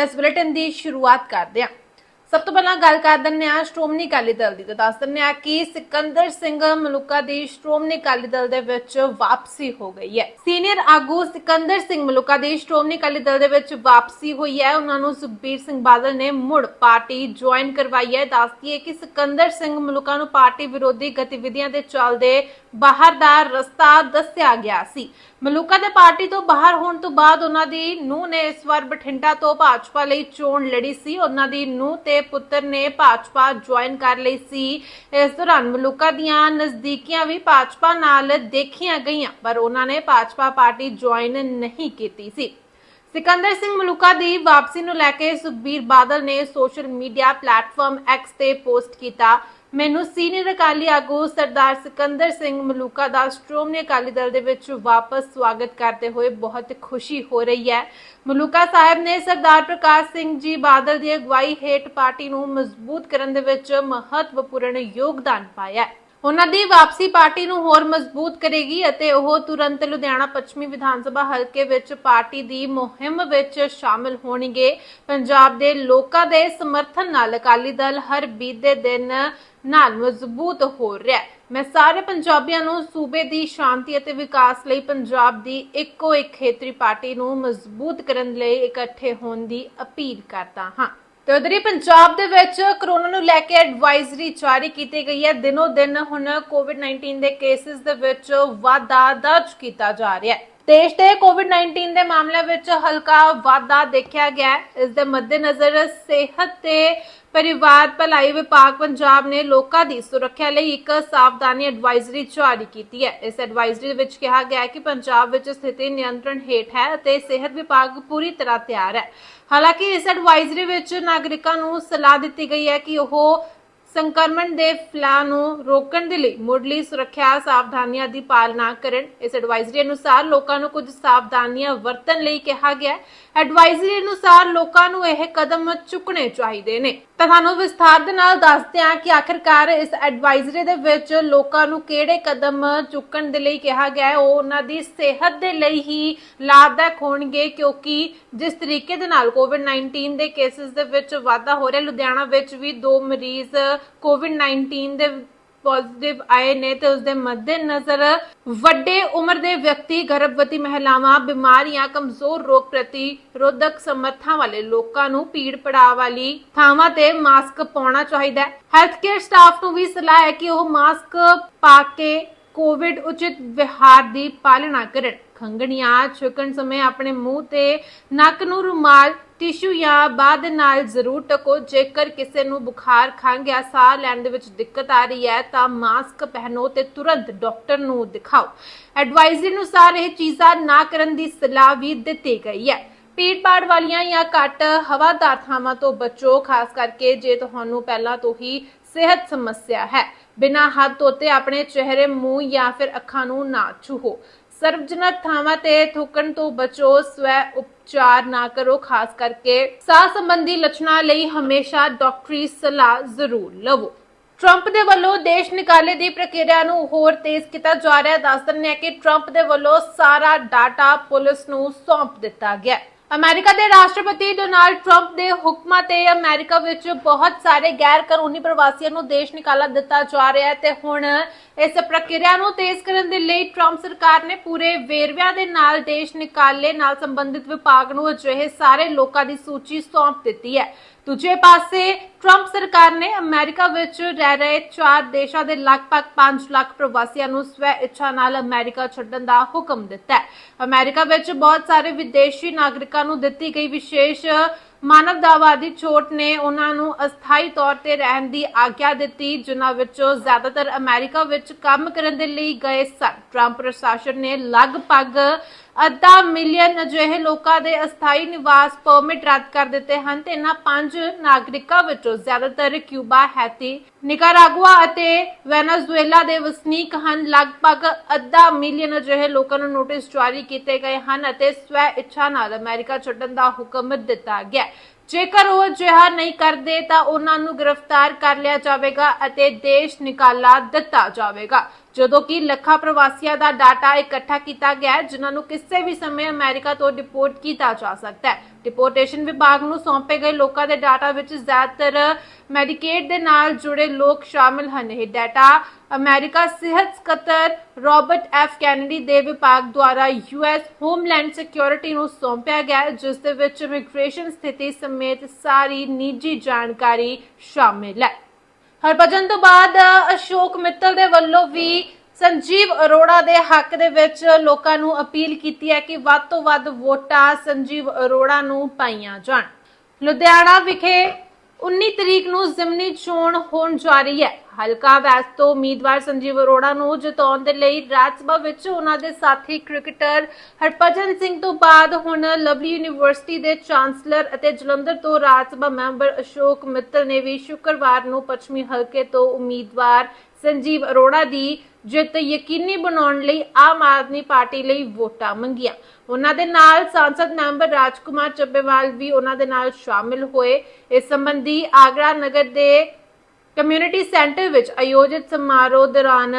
ਤਾਂ ਇਸ ਬੁਲੇਟਿਨ ਦੀ ਸ਼ੁਰੂਆਤ ਕਰਦੇ ਹਾਂ। ਸਭ ਤੋਂ ਪਹਿਲਾਂ ਗੱਲ ਕਰ ਦਿੰਦੇ ਆ ਸ਼੍ਰੋਮਣੀ ਅਕਾਲੀ ਦਲ ਦੀ, ਤਾਂ ਦੱਸ ਦਿੰਦੇ ਹਾਂ ਕਿ ਸਿਕੰਦਰ ਸਿੰਘ ਮਲੂਕਾ ਦੀ ਸ਼੍ਰੋਮਣੀ ਅਕਾਲੀ ਦਲ ਦੇ ਵਿੱਚ ਵਾਪਸੀ ਹੋ ਗਈ ਹੈ। ਸੀਨੀਅਰ ਆਗੂ ਸਿਕੰਦਰ ਸਿੰਘ ਮਲੂਕਾ ਦੀ ਸ਼੍ਰੋਮਣੀ ਅਕਾਲੀ ਦਲ ਦੇ ਵਿੱਚ ਵਾਪਸੀ ਹੋਈ ਹੈ। ਉਹਨਾਂ ਨੂੰ ਸੁਖਬੀਰ ਸਿੰਘ ਬਾਦਲ ਨੇ ਮੁੜ ਪਾਰਟੀ ਜੁਆਇਨ ਕਰਵਾਈ ਹੈ। ਦੱਸਦੀ ਹੈ ਕਿ ਸਿਕੰਦਰ ਸਿੰਘ ਮਲੂਕਾ ਨੂੰ ਪਾਰਟੀ ਵਿਰੋਧੀ ਗਤੀਵਿਧੀਆਂ ਦੇ ਚੱਲਦੇ ਬਾਹਰ ਦਾ ਰਸਤਾ ਦੱਸਿਆ ਗਿਆ ਸੀ। ਮਲੂਕਾ ਦੇ ਪਾਰਟੀ ਤੋਂ ਬਾਹਰ ਹੋਣ ਤੋਂ ਬਾਅਦ ਉਹਨਾਂ ਦੀ ਨੂੰਹ ਨੇ ਇਸ ਵਾਰ ਬਠਿੰਡਾ ਤੋਂ ਭਾਜਪਾ ਲਈ ਚੋਣ ਲੜੀ ਸੀ। ਉਹਨਾਂ ਦੀ ਨੂੰ ਤੇ ਪੁੱਤਰ ਨੇ ਭਾਜਪਾ ਜੁਆਇਨ ਕਰ ਲਈ ਸੀ। ਇਸ ਦੌਰਾਨ ਮਲੂਕਾ ਦੀਆਂ ਨਜ਼ਦੀਕੀਆਂ ਵੀ ਭਾਜਪਾ ਨਾਲ ਦੇਖੀਆਂ ਗਈਆਂ, ਪਰ ਉਹਨਾਂ ਨੇ ਭਾਜਪਾ ਪਾਰਟੀ ਜੁਆਇਨ ਨਹੀਂ ਕੀਤੀ ਸੀ। ਸਿਕੰਦਰ ਸਿੰਘ ਮਲੂਕਾ ਦੀ ਵਾਪਸੀ ਨੂੰ ਲੈ ਕੇ ਸੁਖਬੀਰ ਬਾਦਲ ਨੇ ਸੋਸ਼ਲ ਮੀਡੀਆ ਪਲੇਟਫਾਰਮ ਐਕਸ ਤੇ ਪੋਸਟ ਕੀਤਾ। ਮੈਨੂੰ ਸੀਨੀਅਰ ਅਕਾਲੀ ਆਗੂ ਸਰਦਾਰ ਸਿਕੰਦਰ ਸਿੰਘ ਮਲੂਕਾ ਦਾ ਸ਼੍ਰੋਮਣੀ ਅਕਾਲੀ ਦਲ ਦੇ ਵਿੱਚ ਵਾਪਸ ਸਵਾਗਤ ਕਰਦੇ ਹੋਏ ਬਹੁਤ ਖੁਸ਼ੀ ਹੋ ਰਹੀ ਹੈ। ਮਲੂਕਾ ਸਾਹਿਬ ਨੇ ਸਰਦਾਰ ਪ੍ਰਕਾਸ਼ ਸਿੰਘ ਜੀ ਬਾਦਲ ਦੀ ਅਗਵਾਈ ਹੇਠ ਪਾਰਟੀ ਨੂੰ ਮਜ਼ਬੂਤ ਕਰਨ ਦੇ ਵਿੱਚ ਮਹੱਤਵਪੂਰਨ ਯੋਗਦਾਨ ਪਾਇਆ ਹੈ। ਉਹਨਾਂ ਦੀ ਵਾਪਸੀ ਪਾਰਟੀ ਨੂੰ ਹੋਰ ਮਜ਼ਬੂਤ ਕਰੇਗੀ ਅਤੇ ਉਹ ਤੁਰੰਤ ਲੁਧਿਆਣਾ ਪੱਛਮੀ ਵਿਧਾਨ ਸਭਾ ਹਲਕੇ ਵਿੱਚ ਪਾਰਟੀ ਦੀ ਮੁਹਿੰਮ ਵਿੱਚ ਸ਼ਾਮਲ ਹੋਣਗੇ। ਪੰਜਾਬ ਦੇ ਲੋਕਾਂ ਦੇ ਸਮਰਥਨ ਨਾਲ ਅਕਾਲੀ ਦਲ ਹਰ ਬੀਤੇ ਦਿਨ ਨਾਲ ਮਜ਼ਬੂਤ ਹੋ ਰਿਹਾ ਹੈ। ਮੈਂ ਸਾਰੇ ਪੰਜਾਬੀਆਂ ਨੂੰ ਸੂਬੇ ਦੀ ਸ਼ਾਂਤੀ ਅਤੇ ਵਿਕਾਸ ਲਈ ਪੰਜਾਬ ਦੀ ਇੱਕੋ ਇੱਕ ਖੇਤਰੀ ਪਾਰਟੀ ਨੂੰ ਮਜ਼ਬੂਤ ਕਰਨ ਲਈ ਇਕੱਠੇ ਹੋਣ ਦੀ ਅਪੀਲ ਕਰਦਾ ਹਾਂ। ਤੇ ਉਧਰ ਹੀ ਪੰਜਾਬ ਦੇ ਵਿੱਚ ਕਰੋਨਾ ਨੂੰ ਲੈ ਕੇ ਐਡਵਾਈਜ਼ਰੀ ਜਾਰੀ ਕੀਤੀ ਗਈ ਹੈ। ਦਿਨੋ ਦਿਨ ਹੁਣ ਕੋਵਿਡ-19 ਦੇ ਕੇਸਿਸ ਦੇ ਵਿੱਚ ਵਾਧਾ ਦਰਜ ਕੀਤਾ ਜਾ ਰਿਹਾ ਹੈ। ਦੇਸ਼ ਦੇ ਕੋਵਿਡ-19 ਦੇ ਮਾਮਲਿਆਂ ਵਿੱਚ ਹਲਕਾ ਵਾਧਾ ਦੇਖਿਆ ਗਿਆ ਹੈ। ਇਸ ਦੇ ਮੱਦੇਨਜ਼ਰ ਸਿਹਤ ਤੇ ਪਰਿਵਾਰ ਭਲਾਈ ਵਿਭਾਗ ਪੰਜਾਬ ਨੇ ਲੋਕਾਂ ਦੀ ਸੁਰੱਖਿਆ ਲਈ ਇੱਕ ਸਾਵਧਾਨੀ ਐਡਵਾਈਜ਼ਰੀ ਜਾਰੀ ਕੀਤੀ ਹੈ। ਇਸ ਐਡਵਾਈਜ਼ਰੀ ਵਿੱਚ ਕਿਹਾ ਗਿਆ ਹੈ ਕਿ ਪੰਜਾਬ ਵਿੱਚ ਸਥਿਤੀ ਨਿਯੰਤਰਣ ਹੇਠ ਹੈ ਅਤੇ ਸਿਹਤ ਵਿਭਾਗ ਪੂਰੀ ਤਰ੍ਹਾਂ ਤਿਆਰ ਹੈ। ਹਾਲਾਂਕਿ ਇਸ ਐਡਵਾਈਜ਼ਰੀ ਵਿੱਚ ਨਾਗਰਿਕਾਂ ਨੂੰ ਸਲਾਹ ਦਿੱਤੀ ਗਈ ਹੈ ਕਿ ਉਹ ਸੰਕਰਮਣ ਦੇ ਫੈਲਾਅ ਨੂੰ ਰੋਕਣ ਦੇ ਲਈ ਮੁੱਢਲੀ ਸੁਰੱਖਿਆ ਸਾਵਧਾਨੀਆਂ ਦੀ ਪਾਲਣਾ ਕਰਨ। ਇਸ ਐਡਵਾਈਜ਼ਰੀ ਅਨੁਸਾਰ ਲੋਕਾਂ ਨੂੰ ਕੁਝ ਸਾਵਧਾਨੀਆਂ ਵਰਤਣ ਲਈ ਕਿਹਾ ਗਿਆ ਹੈ। ਐਡਵਾਈਜ਼ਰੀ ਅਨੁਸਾਰ ਲੋਕਾਂ ਨੂੰ ਇਹ ਕਦਮ ਚੁੱਕਣੇ ਚਾਹੀਦੇ ਨੇ। ਤਾਂ ਤੁਹਾਨੂੰ ਵਿਸਥਾਰ ਦੇ ਨਾਲ ਦੱਸਦੇ ਹਾਂ ਕਿ ਆਖਿਰਕਾਰ ਇਸ ਐਡਵਾਈਜ਼ਰੀ ਦੇ ਵਿੱਚ ਲੋਕਾਂ ਨੂੰ ਕਿਹੜੇ ਕਦਮ ਚੁੱਕਣ ਦੇ ਲਈ ਕਿਹਾ ਗਿਆ ਹੈ, ਉਹ ਉਹਨਾਂ ਦੀ ਸਿਹਤ ਦੇ ਲਈ ਹੀ ਲਾਭਦਾਇਕ ਹੋਣਗੇ ਕਿਉਂਕਿ ਜਿਸ ਤਰੀਕੇ ਦੇ ਨਾਲ ਕੋਵਿਡ-19 ਦੇ ਕੇਸਿਸ ਦੇ ਵਿੱਚ ਵਾਧਾ ਹੋ ਰਿਹਾ, ਲੁਧਿਆਣਾ ਵਿੱਚ ਵੀ ਦੋ ਮਰੀਜ਼ ਕੋਵਿਡ-19 ਦੇ ਪੋਜ਼ਿਟਿਵ ਆਏ ਨੇ ਤੇ ਉਸ ਦੇ ਮੱਦੇਨਜ਼ਰ ਵੱਡੇ ਉਮਰ ਦੇ ਵਿਅਕਤੀ, ਗਰਭਵਤੀ ਮਹਿਲਾਵਾਂ, ਬਿਮਾਰੀਆਂ, ਕਮਜ਼ੋਰ ਰੋਗ ਪ੍ਰਤੀ ਰੋਧਕ ਸਮਰੱਥਾ ਵਾਲੇ ਲੋਕਾਂ ਨੂੰ ਪੀੜ ਪੜਾਅ ਵਾਲੀ ਥਾਵਾਂ ਤੇ ਮਾਸਕ ਪਾਉਣਾ ਚਾਹੀਦਾ ਹੈ। ਹੈਲਥ ਕੇਅਰ ਸਟਾਫ ਨੂੰ ਵੀ ਸਲਾਹ ਹੈ ਕਿ ਉਹ ਮਾਸਕ ਪਾ ਕੇ ਕੋਵਿਡ ਉਚਿਤ ਵਿਹਾਰ ਦੀ ਪਾਲਣਾ ਕਰਨ ਖੰਗਣੀਆਂ ਛੁਕਣ ਸਮੇਂ ਆਪਣੇ ਮੂੰਹ ਤੇ ਨੱਕ ਨੂੰ ਰੁਮਾਲ ਟਿਸ਼ੂ ਜਾਂ ਬਾਦ ਨਾਲ ਜ਼ਰੂਰ ਟਕੋ ਜੇਕਰ ਕਿਸੇ ਨੂੰ ਬੁਖਾਰ ਖੰਘ ਜਾਂ ਸਾਹ ਲੈਣ ਦੇ ਵਿੱਚ ਦਿੱਕਤ ਆ ਰਹੀ ਹੈ ਤਾਂ ਮਾਸਕ ਪਹਿਨੋ ਤੇ ਤੁਰੰਤ ਡਾਕਟਰ ਨੂੰ ਦਿਖਾਓ ਐਡਵਾਈਜ਼ਰੀ ਅਨੁਸਾਰ ਇਹ ਚੀਜ਼ਾਂ ਨਾ ਕਰਨ ਦੀ ਸਲਾਹ ਵੀ ਦਿੱਤੀ ਗਈ ਹੈ ਪੀੜ ਪਾੜ ਵਾਲੀਆਂ ਜਾਂ ਘੱਟ ਹਵਾਦਾਰ ਥਾਵਾਂ ਤੋਂ ਬਚੋ ਖਾਸ ਕਰਕੇ ਜੇ ਤੁਹਾਨੂੰ ਪਹਿਲਾਂ ਤੋਂ ਹੀ ਸਿਹਤ ਸਮੱਸਿਆ ਹੈ। ਬਿਨਾਂ ਹੱਥ ਧੋਤੇ ਆਪਣੇ ਚਿਹਰੇ, ਮੂੰਹ ਜਾਂ ਫਿਰ ਅੱਖਾਂ ਨੂੰ ਨਾ ਛੂਹੋ। ਸਰਵਜਨਕ ਥਾਵਾਂ ਤੇ ਥੁੱਕਣ ਤੋਂ ਬਚੋ, ਸਵੈ ਉਪਚਾਰ ਨਾ ਕਰੋ। ਖਾਸ ਕਰਕੇ ਸਾਹ ਸੰਬੰਧੀ ਲੱਛਣਾਂ ਲਈ ਹਮੇਸ਼ਾ ਡਾਕਟਰੀ ਸਲਾਹ ਜ਼ਰੂਰ ਲਵੋ। ਟਰੰਪ ਦੇ ਵੱਲੋਂ ਦੇਸ਼ ਨਿਕਾਲੇ ਦੀ ਪ੍ਰਕਿਰਿਆ ਨੂੰ ਹੋਰ ਤੇਜ਼ ਕੀਤਾ ਜਾ ਰਿਹਾ ਹੈ। ਦੱਸ ਦਿੰਦੇ ਹਾਂ ਕਿ ਟਰੰਪ ਦੇ ਵੱਲੋਂ ਸਾਰਾ ਡਾਟਾ ਪੁਲਿਸ ਨੂੰ ਸੌਂਪ ਦਿੱਤਾ ਗਿਆ ਹੈ। ਅਮਰੀਕਾ ਦੇ ਰਾਸ਼ਟਰਪਤੀ ਡੋਨਾਲਡ ਟਰੰਪ ਦੇ ਹੁਕਮਾਂ ਤੇ ਅਮਰੀਕਾ ਵਿੱਚ ਬਹੁਤ ਸਾਰੇ ਗੈਰ ਕਾਨੂੰਨੀ ਪ੍ਰਵਾਸੀਆਂ ਨੂੰ ਦੇਸ਼ ਨਿਕਾਲਾ ਦਿੱਤਾ ਜਾ ਰਿਹਾ ਹੈ ਤੇ ਹੁਣ ਇਸ ਪ੍ਰਕਿਰਿਆ ਨੂੰ ਤੇਜ਼ ਕਰਨ ਦੇ ਲਈ ਟਰੰਪ ਸਰਕਾਰ ਨੇ ਪੂਰੇ ਵੇਰਵਿਆਂ ਦੇ ਨਾਲ ਦੇਸ਼ ਨਿਕਾਲੇ ਨਾਲ ਸੰਬੰਧਿਤ ਵਿਭਾਗ ਨੂੰ ਅਜਿਹੇ ਸਾਰੇ ਲੋਕਾਂ ਦੀ ਸੂਚੀ ਸੌਂਪ ਦਿੱਤੀ ਹੈ। ਦੂਜੇ ਪਾਸੇ, ਟਰੰਪ ਸਰਕਾਰ ਨੇ ਅਮਰੀਕਾ ਵਿੱਚ ਰਹਿ ਰਹੇ ਚਾਰ ਦੇਸ਼ਾਂ ਦੇ ਲਗਭਗ 5 ਲੱਖ ਪ੍ਰਵਾਸੀਆਂ ਨੂੰ ਸਵੈ ਇੱਛਾ ਨਾਲ ਅਮਰੀਕਾ ਛੱਡਣ ਦਾ ਹੁਕਮ ਦਿੱਤਾ ਹੈ। ਅਮਰੀਕਾ ਵਿੱਚ ਬਹੁਤ ਸਾਰੇ ਵਿਦੇਸ਼ੀ ਨਾਗਰਿਕਾਂ ਨੂੰ ਦਿੱਤੀ ਗਈ ਵਿਸ਼ੇਸ਼ ਮਾਨਵਤਾਵਾਦੀ ਛੋਟ ਨੇ ਉਹਨਾਂ ਨੂੰ ਅਸਥਾਈ ਤੌਰ ਤੇ ਰਹਿਣ ਦੀ ਆਗਿਆ ਦਿੱਤੀ, ਜਿਨ੍ਹਾਂ ਵਿੱਚੋਂ ਜ਼ਿਆਦਾਤਰ ਅਮਰੀਕਾ ਵਿੱਚ ਕੰਮ ਕਰਨ ਦੇ ਲਈ ਗਏ ਸਨ। ਟਰੰਪ ਪ੍ਰਸ਼ਾਸਨ ਨੇ ਲਗਭਗ ਅੱਧਾ ਮਿਲੀਅਨ ਅਜਿਹੇ ਲੋਕਾਂ ਦੇ ਅਸਥਾਈ ਨਿਵਾਸ ਪਰਮਿਟ ਰੱਦ ਕਰ ਦਿੱਤੇ ਹਨ ਤੇ ਇਹਨਾਂ ਪੰਜ ਨਾਗਰਿਕਾਂ ਵਿੱਚੋਂ ਜ਼ਿਆਦਾਤਰ ਕਿਊਬਾ, ਹੈਤੀ, ਨਿਕਾਰਾਗੁਆ ਅਤੇ ਵੈਨੇਜ਼ੁਏਲਾ ਦੇ ਵਸਨੀਕ ਹਨ। ਲਗਭਗ ਅੱਧਾ ਮਿਲੀਅਨ ਅਜਿਹੇ ਲੋਕਾਂ ਨੂੰ ਨੋਟਿਸ ਜਾਰੀ ਕੀਤੇ ਗਏ ਹਨ ਅਤੇ ਸਵੈ ਇੱਛਾ ਨਾਲ ਅਮਰੀਕਾ ਛੱਡਣ ਦਾ ਹੁਕਮ ਦਿੱਤਾ ਗਿਆ। ਜੇਕਰ ਉਹ ਅਜਿਹਾ ਨਹੀਂ ਕਰਦੇ ਤਾਂ ਉਹਨਾਂ ਨੂੰ ਗ੍ਰਿਫਤਾਰ ਕਰ ਲਿਆ ਜਾਵੇਗਾ ਅਤੇ ਦੇਸ਼ ਨਿਕਾਲਾ ਦਿੱਤਾ ਜਾਵੇਗਾ। ਜਦੋਂ ਕਿ ਲੱਖਾਂ ਪ੍ਰਵਾਸੀਆਂ ਦਾ ਡਾਟਾ ਇਕੱਠਾ ਕੀਤਾ ਗਿਆ ਹੈ, ਜਿਨ੍ਹਾਂ ਨੂੰ ਕਿਸੇ ਵੀ ਸਮੇਂ ਅਮਰੀਕਾ ਤੋਂ ਡਿਪੋਰਟ ਕੀਤਾ ਜਾ ਸਕਦਾ ਹੈ। ਡਿਪੋਰਟੇਸ਼ਨ ਵਿਭਾਗ ਨੂੰ ਸੌਂਪੇ ਗਏ ਲੋਕਾਂ ਦੇ ਡਾਟਾ ਵਿੱਚ ਜ਼ਿਆਦਾਤਰ ਮੈਡੀਕੇਡ ਦੇ ਨਾਲ ਜੁੜੇ ਲੋਕ ਸ਼ਾਮਲ ਹਨ। ਇਹ ਡਾਟਾ ਅਮਰੀਕਾ ਸਿਹਤ ਸਕੱਤਰ ਰਾਬਰਟ ਐਫ ਕੈਨੇਡੀ ਦੇ ਵਿਭਾਗ ਦੁਆਰਾ ਯੂਐਸ ਹੋਮਲੈਂਡ ਸਿਕਿਉਰਿਟੀ ਨੂੰ ਸੌਂਪਿਆ ਗਿਆ ਜਿਸ ਦੇ ਵਿੱਚ ਇਮੀਗ੍ਰੇਸ਼ਨ ਸਥਿਤੀ ਸਮੇਤ ਸਾਰੀ ਨਿੱਜੀ ਜਾਣਕਾਰੀ ਸ਼ਾਮਿਲ ਹੈ। ਹਰਭਜਨ ਤੋਂ ਬਾਅਦ ਅਸ਼ੋਕ ਮਿੱਤਲ ਦੇ ਵੱਲੋਂ ਵੀ ਸੰਜੀਵ ਅਰੋੜਾ ਦੇ ਹੱਕ ਦੇ ਵਿੱਚ ਲੋਕਾਂ ਨੂੰ ਅਪੀਲ ਕੀਤੀ ਹੈ ਕਿ ਵੱਧ ਤੋਂ ਵੱਧ ਵੋਟਾਂ ਸੰਜੀਵ ਅਰੋੜਾ ਨੂੰ ਪਾਈਆਂ ਜਾਣ। ਲੁਧਿਆਣਾ ਵਿਖੇ 19 ਤਰੀਕ ਨੂੰ ਜ਼ਿਮਨੀ ਚੋਣ ਹੋਣ ਜਾ ਰਹੀ ਹੈ। ਹਲਕਾ ਵੈਸਟ ਤੋਂ ਉਮੀਦਵਾਰ ਸੰਜੀਵ ਅਰੋੜਾ ਨੂੰ ਜਿਤਾਉਣ ਦੇ ਲਈ ਰਾਜ ਸਭਾ ਵਿੱਚ ਉਹਨਾਂ ਦੇ ਸਾਥੀ ਕ੍ਰਿਕਟਰ ਹਰਭਜਨ ਸਿੰਘ ਤੋਂ ਬਾਅਦ ਹੁਣ ਲਵਲੀ ਯੂਨੀਵਰਸਿਟੀ ਦੇ ਚਾਂਸਲਰ ਅਤੇ ਜਲੰਧਰ ਤੋਂ ਰਾਜ ਸਭਾ ਮੈਂਬਰ ਅਸ਼ੋਕ ਮਿੱਤਲ ਨੇ ਵੀ ਸ਼ੁੱਕਰਵਾਰ ਨੂੰ ਪੱਛਮੀ ਹਲਕੇ ਤੋਂ ਉਮੀਦਵਾਰ ਸੰਜੀਵ ਅਰੋੜਾ ਦੀ ਜਿੱਤ ਯਕੀਨੀ ਬਣਾਉਣ ਲਈ ਆਮ ਆਦਮੀ ਪਾਰਟੀ ਲਈ ਵੋਟਾਂ ਮੰਗੀਆਂ। ਉਹਨਾਂ ਦੇ ਨਾਲ ਸੰਸਦ ਮੈਂਬਰ ਰਾਜਕੁਮਾਰ ਚੱਬੇਵਾਲ ਵੀ ਉਹਨਾਂ ਦੇ ਨਾਲ ਸ਼ਾਮਿਲ ਹੋਏ। ਇਸ ਸੰਬੰਧੀ ਆਗਰਾ ਨਗਰ ਦੇ ਕਮਿਊਨਿਟੀ ਸੈਂਟਰ ਵਿੱਚ ਆਯੋਜਿਤ ਸਮਾਰੋਹ ਦੌਰਾਨ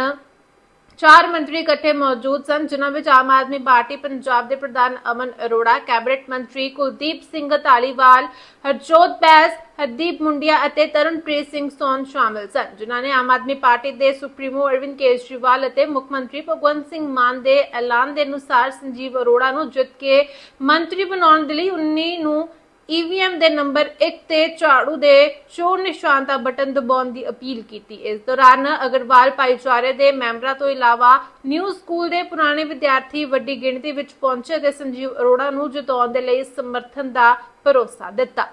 ਚਾਰ ਮੰਤਰੀ ਇਕੱਠੇ ਮੌਜੂਦ ਸਨ, ਜਿਨ੍ਹਾਂ ਵਿੱਚ ਆਮ ਆਦਮੀ ਪਾਰਟੀ ਪੰਜਾਬ ਦੇ ਪ੍ਰਧਾਨ ਅਮਨ ਅਰੋੜਾ, ਕੈਬਨਿਟ ਮੰਤਰੀ ਕੁਲਦੀਪ ਸਿੰਘ ਧਾਲੀਵਾਲ, ਹਰਜੋਤ ਬੈਸ ਹਰਦੀਪ ਮੁੰਡਿਆ ਅਤੇ ਤਰਨਪ੍ਰੀਤ ਸਿੰਘ ਸੋਨ ਸ਼ਾਮਲ ਸਨ, ਜਿਨ੍ਹਾਂ ਨੇ ਆਮ ਆਦਮੀ ਪਾਰਟੀ ਦੇ ਸੁਪਰੀਮੋ ਅਰਵਿੰਦ ਕੇਜਰੀਵਾਲ ਅਤੇ ਮੁੱਖ ਮੰਤਰੀ ਭਗਵੰਤ ਸਿੰਘ ਮਾਨ ਦੇ ਐਲਾਨ ਦੇ ਅਨੁਸਾਰ ਸੰਜੀਵ ਅਰੋੜਾ ਨੂੰ ਜਿੱਤ ਕੇ ਮੰਤਰੀ ਬਣਾਉਣ ਦੇ ਲਈ 19 ਨੂੰ ਈਵੀਐਮ ਦੇ ਨੰਬਰ 1 ਤੇ ਝਾੜੂ ਦੇ ਸ਼ੋਰ ਨਿਸ਼ਾਨ ਦਾ ਬਟਨ ਦਬਾਉਣ ਦੀ ਅਪੀਲ ਕੀਤੀ। ਇਸ ਦੌਰਾਨ ਅਗਰਵਾਲ ਭਾਈਚਾਰੇ ਦੇ ਮੈਂਬਰਾਂ ਤੋਂ ਇਲਾਵਾ ਨਿਊ ਸਕੂਲ ਦੇ ਪੁਰਾਣੇ ਵਿਦਿਆਰਥੀ ਵੱਡੀ ਗਿਣਤੀ ਵਿੱਚ ਪਹੁੰਚੇ ਤੇ ਸੰਜੀਵ ਅਰੋੜਾ ਨੂੰ ਜਿਤਾਉਣ ਦੇ ਲਈ ਸਮਰਥਨ ਦਾ ਭਰੋਸਾ ਦਿੱਤਾ।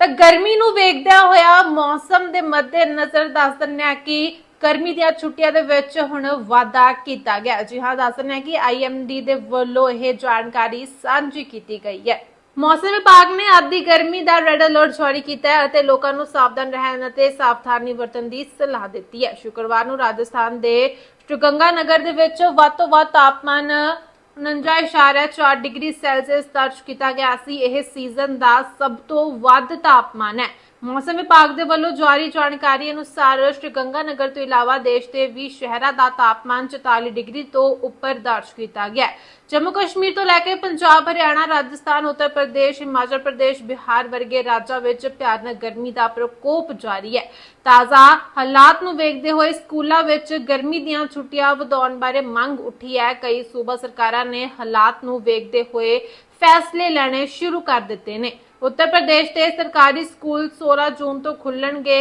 ਤਾਂ ਗਰਮੀ ਨੂੰ ਵੇਖਦਿਆਂ ਹੋਇਆ ਮੌਸਮ ਦੇ ਮੱਦੇ ਨਜ਼ਰ ਦੱਸ ਦਿੰਦੇ ਕਿ ਗਰਮੀ ਦੀਆਂ ਛੁੱਟੀਆਂ ਦੇ ਵਿੱਚ ਹੁਣ ਵਾਅਦਾ ਕੀਤਾ ਗਿਆ। ਜੀ ਹਾਂ, ਦੱਸ ਦਿੰਦੇ ਕਿ ਆਈਐਮਡੀ ਦੇ ਵੱਲੋਂ ਇਹ ਜਾਣਕਾਰੀ ਸਾਂਝੀ ਕੀਤੀ ਗਈ ਹੈ। ਮੌਸਮ ਵਿਭਾਗ ਨੇ ਅੱਜ ਦੀ ਗਰਮੀ ਦਾ ਰੈੱਡ ਅਲਰਟ ਜਾਰੀ ਕੀਤਾ ਹੈ ਅਤੇ ਲੋਕਾਂ ਨੂੰ ਸਾਵਧਾਨ ਰਹਿਣ ਅਤੇ ਸਾਵਧਾਨੀ ਵਰਤਣ ਦੀ ਸਲਾਹ ਦਿੱਤੀ ਹੈ। ਸ਼ੁੱਕਰਵਾਰ ਨੂੰ ਰਾਜਸਥਾਨ ਦੇ ਸ਼੍ਰੀਗੰਗਾ ਨਗਰ ਦੇ ਵਿੱਚ ਵੱਧ ਤੋਂ ਵੱਧ ਤਾਪਮਾਨ 49.4 ਡਿਗਰੀ ਸੈਲਸੀਅਸ ਦਰਜ ਕੀਤਾ ਗਿਆ ਸੀ। ਇਹ ਸੀਜ਼ਨ ਦਾ ਸਭ ਤੋਂ ਵੱਧ ਤਾਪਮਾਨ ਹੈ। ਮੌਸਮ ਵਿਭਾਗ ਦੇ ਵੱਲੋਂ ਜਾਰੀ ਜਾਣਕਾਰੀ ਅਨੁਸਾਰ ਸ਼੍ਰੀਗੰਗਾ ਨਗਰ ਤੋਂ ਇਲਾਵਾ ਦੇਸ਼ ਦੇ 20 ਸ਼ਹਿਰਾਂ ਦਾ ਤਾਪਮਾਨ 44 ਡਿਗਰੀ ਤੋਂ ਉੱਪਰ ਦਰਜ ਕੀਤਾ ਗਿਆ ਜੰਮੂ ਕਸ਼ਮੀਰ ਤੋਂ ਲੈ ਕੇ ਪੰਜਾਬ, ਹਰਿਆਣਾ, ਰਾਜਸਥਾਨ, ਉੱਤਰ ਪ੍ਰਦੇਸ਼, ਹਿਮਾਚਲ ਪ੍ਰਦੇਸ਼, ਬਿਹਾਰ ਵਰਗੇ ਰਾਜਾਂ ਵਿੱਚ ਭਿਆਨਕ ਗਰਮੀ ਦਾ ਪ੍ਰਕੋਪ ਜਾਰੀ ਹੈ। ਤਾਜ਼ਾ ਹਾਲਾਤ ਨੂੰ ਵੇਖਦੇ ਹੋਏ ਸਕੂਲਾਂ ਵਿੱਚ ਗਰਮੀ ਦੀਆਂ ਛੁੱਟੀਆਂ ਵਧਾਉਣ ਬਾਰੇ ਮੰਗ ਉੱਠੀ ਹੈ। ਕਈ ਸੂਬਾ ਸਰਕਾਰਾਂ ਨੇ ਹਾਲਾਤ ਨੂੰ ਵੇਖਦੇ ਹੋਏ ਫੈਸਲੇ ਲੈਣੇ ਸ਼ੁਰੂ ਕਰ ਦਿੱਤੇ ਨੇ। ਉੱਤਰ ਪ੍ਰਦੇਸ਼ ਦੇ ਸਰਕਾਰੀ ਸਕੂਲ 16 ਜੂਨ ਤੋਂ ਖੁੱਲਣਗੇ,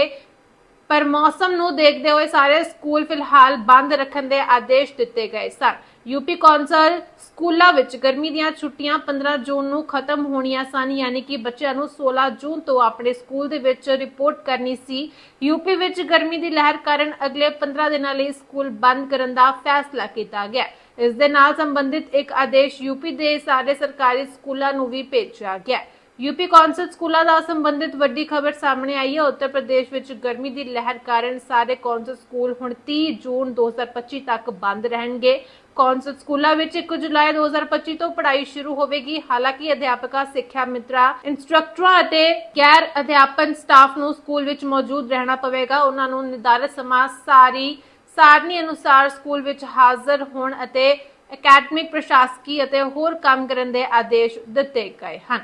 ਪਰ ਮੌਸਮ ਨੂੰ ਦੇਖਦੇ ਹੋਏ ਸਾਰੇ ਸਕੂਲ ਫਿਲਹਾਲ ਬੰਦ ਰੱਖਣ ਦੇ ਆਦੇਸ਼ ਦਿੱਤੇ ਗਏ ਸਨ। ਯੂਪੀ ਕੌਂਸਲ ਸਕੂਲਾਂ ਵਿੱਚ ਗਰਮੀ ਦੀਆਂ ਛੁੱਟੀਆਂ 15 ਜੂਨ ਨੂੰ ਖਤਮ ਹੋਣੀਆਂ ਸਨ, ਯਾਨੀ ਕਿ ਬੱਚਿਆਂ ਨੂੰ 16 ਜੂਨ ਤੋਂ ਆਪਣੇ ਸਕੂਲ ਦੇ ਵਿੱਚ ਰਿਪੋਰਟ ਕਰਨੀ ਸੀ। ਯੂਪੀ ਵਿੱਚ ਗਰਮੀ ਦੀ ਲਹਿਰ ਕਾਰਨ ਅਗਲੇ 15 ਦਿਨਾਂ ਲਈ ਸਕੂਲ ਬੰਦ ਕਰਨ ਦਾ ਫੈਸਲਾ ਕੀਤਾ ਗਿਆ। ਇਸ ਦੇ ਨਾਲ ਸੰਬੰਧਿਤ ਇੱਕ ਆਦੇਸ਼ ਯੂਪੀ ਦੇ ਸਾਰੇ ਸਰਕਾਰੀ ਸਕੂਲਾਂ ਨੂੰ ਵੀ ਭੇਜਿਆ ਗਿਆ। ਯੂਪੀ ਕੌਂਸਲ ਸਕੂਲਾਂ ਦਾ ਸੰਬੰਧਿਤ ਵੱਡੀ ਖਬਰ ਸਾਹਮਣੇ ਆਈ ਹੈ। ਉੱਤਰ ਪ੍ਰਦੇਸ਼ ਵਿੱਚ ਗਰਮੀ ਦੀ ਲਹਿਰ ਕਾਰਨ ਸਾਰੇ ਕੌਂਸਲ ਸਕੂਲ ਹੁਣ 30 ਜੂਨ 2025 ਤੱਕ ਬੰਦ ਰਹਿਣਗੇ। ਕੌਂਸਲ ਸਕੂਲਾਂ ਵਿੱਚ 1 ਜੁਲਾਈ 2025 ਤੋਂ ਪੜ੍ਹਾਈ ਸ਼ੁਰੂ ਹੋਵੇਗੀ। ਹਾਲਾਂਕਿ ਅਧਿਆਪਕਾਂ, ਸਿੱਖਿਆ ਮਿੱਤਰਾਂ, ਇੰਸਟ੍ਰਕਟਰਾਂ ਅਤੇ ਗੈਰ ਅਧਿਆਪਨ ਸਟਾਫ ਨੂੰ ਸਕੂਲ ਵਿੱਚ ਮੌਜੂਦ ਰਹਿਣਾ ਪਵੇਗਾ। ਉਹਨਾਂ ਨੂੰ ਨਿਰਧਾਰਤ ਸਮਾਂ ਸਾਰੀ ਸਾਰਨੀ ਅਨੁਸਾਰ ਸਕੂਲ ਵਿੱਚ ਹਾਜ਼ਰ ਹੋਣ ਅਤੇ ਅਕੈਡਮਿਕ, ਪ੍ਰਸ਼ਾਸਕੀ ਅਤੇ ਹੋਰ ਕੰਮ ਕਰਨ ਦੇ ਆਦੇਸ਼ ਦਿੱਤੇ ਗਏ ਹਨ।